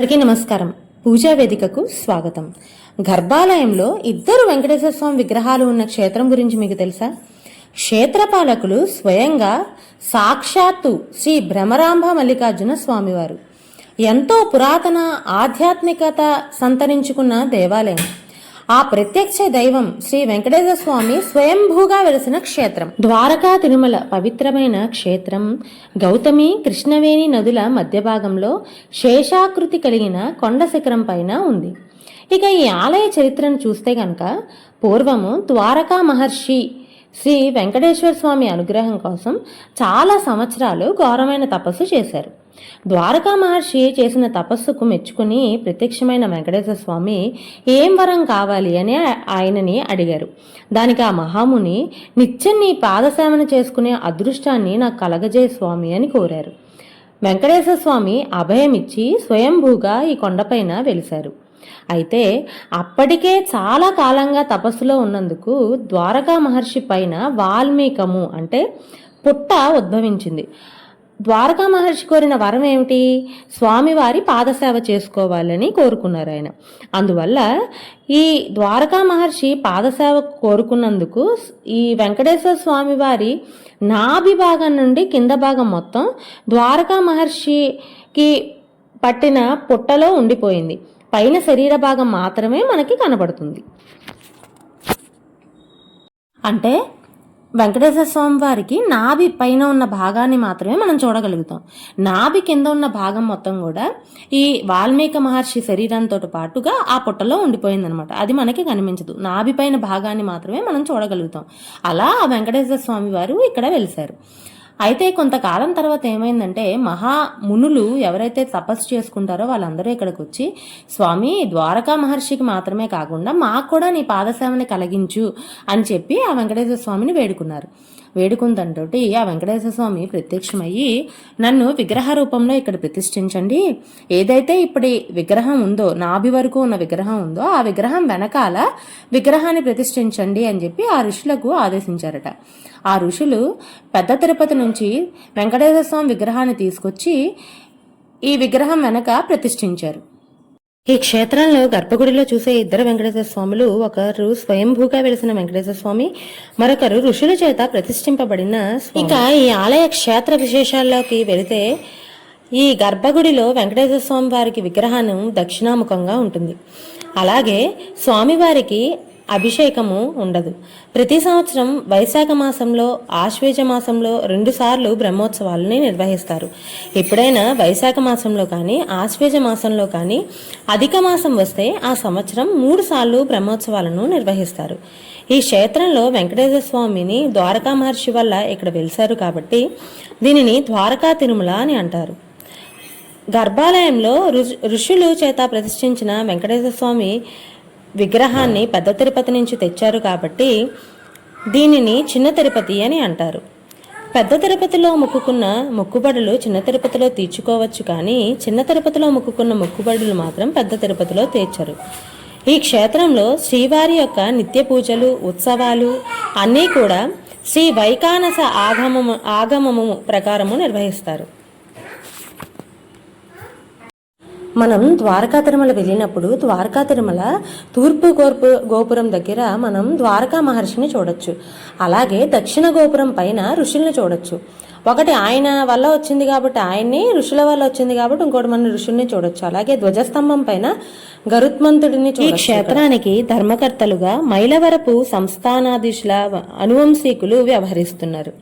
అందరికీ నమస్కారం. పూజా వేదికకు స్వాగతం. గర్భాలయంలో ఇద్దరు వెంకటేశ్వర స్వామి విగ్రహాలు ఉన్న క్షేత్రం గురించి మీకు తెలుసా? క్షేత్రపాలకులు స్వయంగా సాక్షాత్తు శ్రీ భ్రమరాంబ మల్లికార్జున స్వామివారు. ఎంతో పురాతన ఆధ్యాత్మికత సంతరించుకున్న దేవాలయం. ఆ ప్రత్యక్ష దైవం శ్రీ వెంకటేశ్వర స్వామి స్వయంభూగా వెలిసిన క్షేత్రం. ద్వారకా తిరుమల పవిత్రమైన క్షేత్రం. గౌతమి కృష్ణవేణి నదుల మధ్య భాగంలో శేషాకృతి కలిగిన కొండ శిఖరం పైన ఉంది. ఇక ఈ ఆలయ చరిత్రను చూస్తే గనక పూర్వము ద్వారకా మహర్షి శ్రీ వెంకటేశ్వర స్వామి అనుగ్రహం కోసం చాలా సంవత్సరాలు ఘోరమైన తపస్సు చేశారు. ద్వారకా మహర్షి చేసిన తపస్సుకు మెచ్చుకుని ప్రత్యక్షమైన వెంకటేశ్వర స్వామి ఏం వరం కావాలి అని ఆయనని అడిగారు. దానికి ఆ మహాముని నిత్యం నీ పాదసేవన చేసుకునే అదృష్టాన్ని నాకు కలగజే స్వామి అని కోరారు. వెంకటేశ్వర స్వామి అభయమిచ్చి స్వయంభూగా ఈ కొండపైన వెలిశారు. అయితే అప్పటికే చాలా కాలంగా తపస్సులో ఉన్నందుకు ద్వారకా మహర్షి పైన వాల్మీకము అంటే పుట్ట ఉద్భవించింది. ద్వారకా మహర్షి కోరిన వరం ఏమిటి? స్వామివారి పాదసేవ చేసుకోవాలని కోరుకున్నారు ఆయన. అందువల్ల ఈ ద్వారకా మహర్షి పాదసేవ కోరుకున్నందుకు ఈ వెంకటేశ్వర స్వామి వారి నాభి భాగం నుండి కింద భాగం మొత్తం ద్వారకా మహర్షికి పట్టిన పుట్టలో ఉండిపోయింది. పైన శరీర భాగం మాత్రమే మనకి కనబడుతుంది. అంటే వెంకటేశ్వర స్వామి వారికి నాభి పైన ఉన్న భాగాన్ని మాత్రమే మనం చూడగలుగుతాం. నాభి కింద ఉన్న భాగం మొత్తం కూడా ఈ వాల్మీకి మహర్షి శరీరంతో పాటుగా ఆ పుట్టలో ఉండిపోయిందనమాట. అది మనకి కనిపించదు. నాభి పైన భాగాన్ని మాత్రమే మనం చూడగలుగుతాం. అలా ఆ వెంకటేశ్వర స్వామి వారు ఇక్కడ వెలిశారు. అయితే కొంతకాలం తర్వాత ఏమైందంటే మహా మునులు ఎవరైతే తపస్సు చేసుకుంటారో వాళ్ళందరూ ఇక్కడికి వచ్చి స్వామి ద్వారకా మహర్షికి మాత్రమే కాకుండా మాకు కూడా నీ పాదసేవని కలిగించు అని చెప్పి ఆ వెంకటేశ్వర స్వామిని వేడుకున్నారు. వేడుకుందంతో ఆ వెంకటేశ్వర స్వామి ప్రత్యక్షమయ్యి నన్ను విగ్రహ రూపంలో ఇక్కడ ప్రతిష్ఠించండి. ఏదైతే ఇప్పుడు విగ్రహం ఉందో నాభి వరకు ఉన్న విగ్రహం ఉందో ఆ విగ్రహం వెనకాల విగ్రహాన్ని ప్రతిష్ఠించండి అని చెప్పి ఆ ఋషులకు ఆదేశించారట. ఆ ఋషులు పెద్ద తిరుపతి నుంచి వెంకటేశ్వర స్వామి విగ్రహాన్ని తీసుకొచ్చి ఈ విగ్రహం వెనక ప్రతిష్ఠించారు. ఈ క్షేత్రంలో గర్భగుడిలో చూసే ఇద్దరు వెంకటేశ్వర స్వాములు ఒకరు స్వయంభూగా వెలిసిన వెంకటేశ్వర స్వామి మరొకరు ఋషుల చేత ప్రతిష్ఠింపబడిన ఇక ఈ ఆలయ క్షేత్ర విశేషాల్లోకి వెళితే ఈ గర్భగుడిలో వెంకటేశ్వర స్వామి వారికి విగ్రహాన్ని దక్షిణాముఖంగా ఉంటుంది. అలాగే స్వామివారికి అభిషేకము ఉండదు. ప్రతి సంవత్సరం వైశాఖ మాసంలో ఆశ్వేజ మాసంలో రెండుసార్లు బ్రహ్మోత్సవాలని నిర్వహిస్తారు. ఎప్పుడైనా వైశాఖ మాసంలో కానీ ఆశ్వేజ మాసంలో కానీ అధిక మాసం వస్తే ఆ సంవత్సరం మూడు సార్లు బ్రహ్మోత్సవాలను నిర్వహిస్తారు. ఈ క్షేత్రంలో వెంకటేశ్వర స్వామిని ద్వారకా మహర్షి వల్ల ఇక్కడ వెలిశారు కాబట్టి దీనిని ద్వారకా తిరుమల అని అంటారు. గర్భాలయంలో ఋషులు చేత ప్రతిష్ఠించిన వెంకటేశ్వర స్వామి విగ్రహాన్ని పెద్ద తిరుపతి నుంచి తెచ్చారు కాబట్టి దీనిని చిన్న తిరుపతి అని అంటారు. పెద్ద తిరుపతిలో మొక్కుకున్న మొక్కుబడులు చిన్న తిరుపతిలో తీర్చుకోవచ్చు కానీ చిన్న తిరుపతిలో మొక్కుకున్న మొక్కుబడులు మాత్రం పెద్ద తిరుపతిలో తీర్చరు. ఈ క్షేత్రంలో శ్రీవారి యొక్క నిత్య పూజలు ఉత్సవాలు అన్నీ కూడా శ్రీ వైకానస ఆగమము ఆగమము ప్రకారము నిర్వహిస్తారు. మనం ద్వారకా తిరుమల వెళ్ళినప్పుడు ద్వారకా తిరుమల తూర్పు గోపు గోపురం దగ్గర మనం ద్వారకా మహర్షిని చూడొచ్చు. అలాగే దక్షిణ గోపురం పైన ఋషుల్ని చూడొచ్చు. ఒకటి ఆయన వల్ల వచ్చింది కాబట్టి ఆయన్ని ఋషుల వల్ల వచ్చింది కాబట్టి ఇంకోటి మన ఋషుల్ని చూడొచ్చు. అలాగే ధ్వజస్తంభం పైన గరుత్మంతుడిని ఈ క్షేత్రానికి ధర్మకర్తలుగా మైలవరపు సంస్థానాధీశుల అనువంశీకులు వ్యవహరిస్తున్నారు.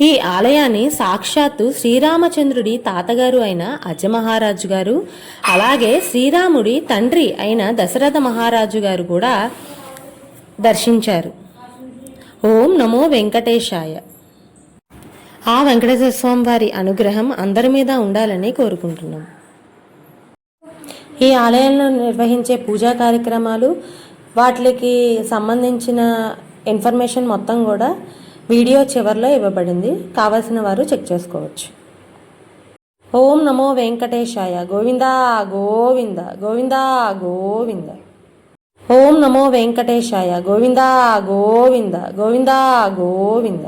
ఈ ఆలయాన్ని సాక్షాత్తు శ్రీరామచంద్రుడి తాతగారు అయిన అజమహారాజు గారు అలాగే శ్రీరాముడి తండ్రి అయిన దశరథ మహారాజు గారు కూడా దర్శించారు. ఓం నమో వెంకటేశాయ. ఆ వెంకటేశ్వర స్వామి వారి అనుగ్రహం అందరి మీద ఉండాలని కోరుకుంటున్నాం. ఈ ఆలయంలో నిర్వహించే పూజా కార్యక్రమాలు వాటికి సంబంధించిన ఇన్ఫర్మేషన్ మొత్తం కూడా వీడియో చివరిలో ఇవ్వబడింది. కావలసిన వారు చెక్ చేసుకోవచ్చు. ఓం నమో వెంకటేశాయ. గోవింద గోవింద గోవింద గోవింద. ఓం నమో వెంకటేశాయ. గోవింద గోవింద గోవింద గోవింద.